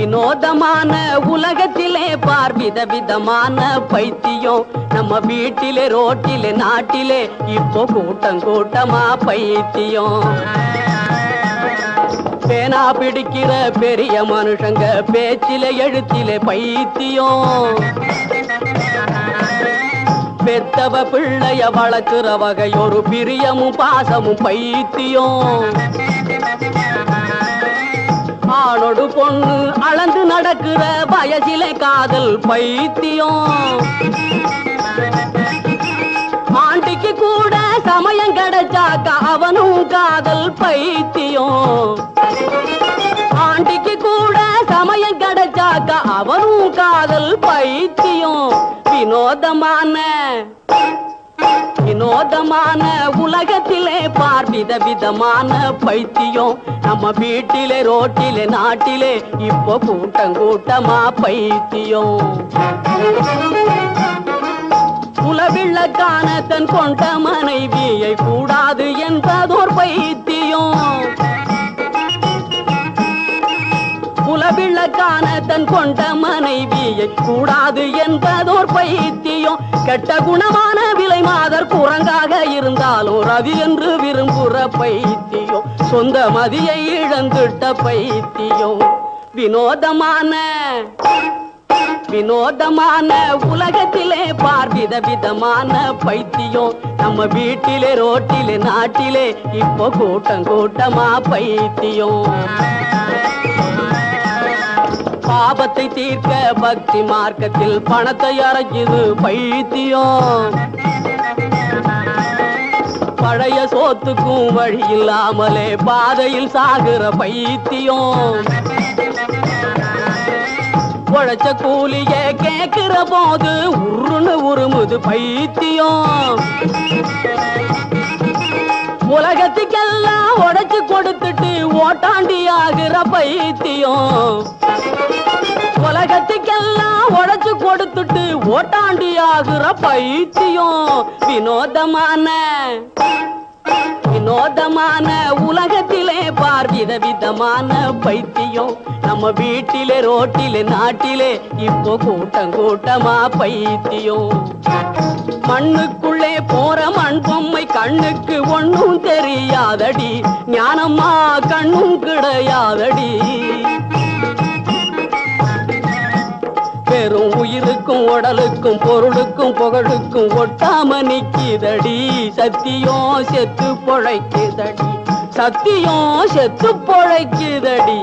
வினோதமான உலகத்திலே பார் விதவிதமான பைத்தியம். நம்ம வீட்டிலே ரோட்டிலே நாட்டிலே இப்போ கூட்டம் கூட்டமா பைத்தியம். பேனா பிடிக்கிற பெரிய மனுஷங்க பேச்சிலே எழுத்திலே பைத்தியம். பெத்தவ பிள்ளைய வளர்க்கிற வகை ஒரு பிரியமும் பாசமும் பைத்தியம். ஆளோடு பொண்ணு நடக்கிற வயசிலே காதல் பைத்தியம். ஆண்டிக்கு கூட சமயம் கிடைச்சாக்க அவனும் காதல் பைத்தியம். ஆண்டிக்கு கூட சமயம் கிடைச்சாக்க அவனும் காதல் பைத்தியம். வினோதமான வினோதமான உலகத்திலே பார் வித விதமான பைத்தியம். நம்ம வீட்டிலே ரோட்டிலே நாட்டிலே இப்போ கூட்டம் கூட்டமா பைத்தியம். குலவிளக்கான தன் கொண்ட மனைவியை கூடாது என்பதும் குலவிளக்கான தன் கொண்ட மனைவியை கூடாது என்பதோர் பைத்தியம். கெட்ட குணமான விலை மாதர் குரங்காக இருந்தாலும் ரவி என்று விரும்புற பைத்தியம். சொந்த மதியை இழந்துட்ட பைத்தியம். வினோதமான வினோதமான உலகத்திலே பார் விதவிதமான பைத்தியம். நம்ம வீட்டிலே ரோட்டிலே நாட்டிலே இப்போ கூட்டம் கூட்டமா பைத்தியம். பாபத்தை தீர்க்க பக்தி மார்க்கத்தில் பணத்தை அரைக்குது பைத்தியம். பழைய சோத்துக்கும் வழி இல்லாமலே பாதையில் சாகுற பைத்தியம். உழைச்ச கூலிய கேட்கிற போது உருன்னு உருமுது பைத்தியம். உலகத்துக்கெல்லாம் உடைச்சு கொடுத்துட்டு ஓட்டாண்டி ஆகிற பைத்தியம். உலகத்துக்கெல்லாம் உழைச்சு கொடுத்துட்டு ஓட்டாண்டி ஆகுற பைத்தியம் வினோதமான வினோதமான உலகத்திலே பார் விதவிதமான பைத்தியம். நம்ம வீட்டிலே ரோட்டிலே நாட்டிலே இப்போ கூட்டம் கூட்டமா பைத்தியம். மண்ணுக்குள்ளே போற மண் பொம்மை கண்ணுக்கு ஒன்னும் தெரியாதடி. ஞானம்மா கண்ணும் கிடையாதடி. உயிருக்கும் உடலுக்கும் பொருளுக்கும் புகழுக்கும் ஒட்டாம நிக்கிதடி சத்தியம் செத்து பொழைக்குதடி. சத்தியம் செத்து பொழைக்குதடி.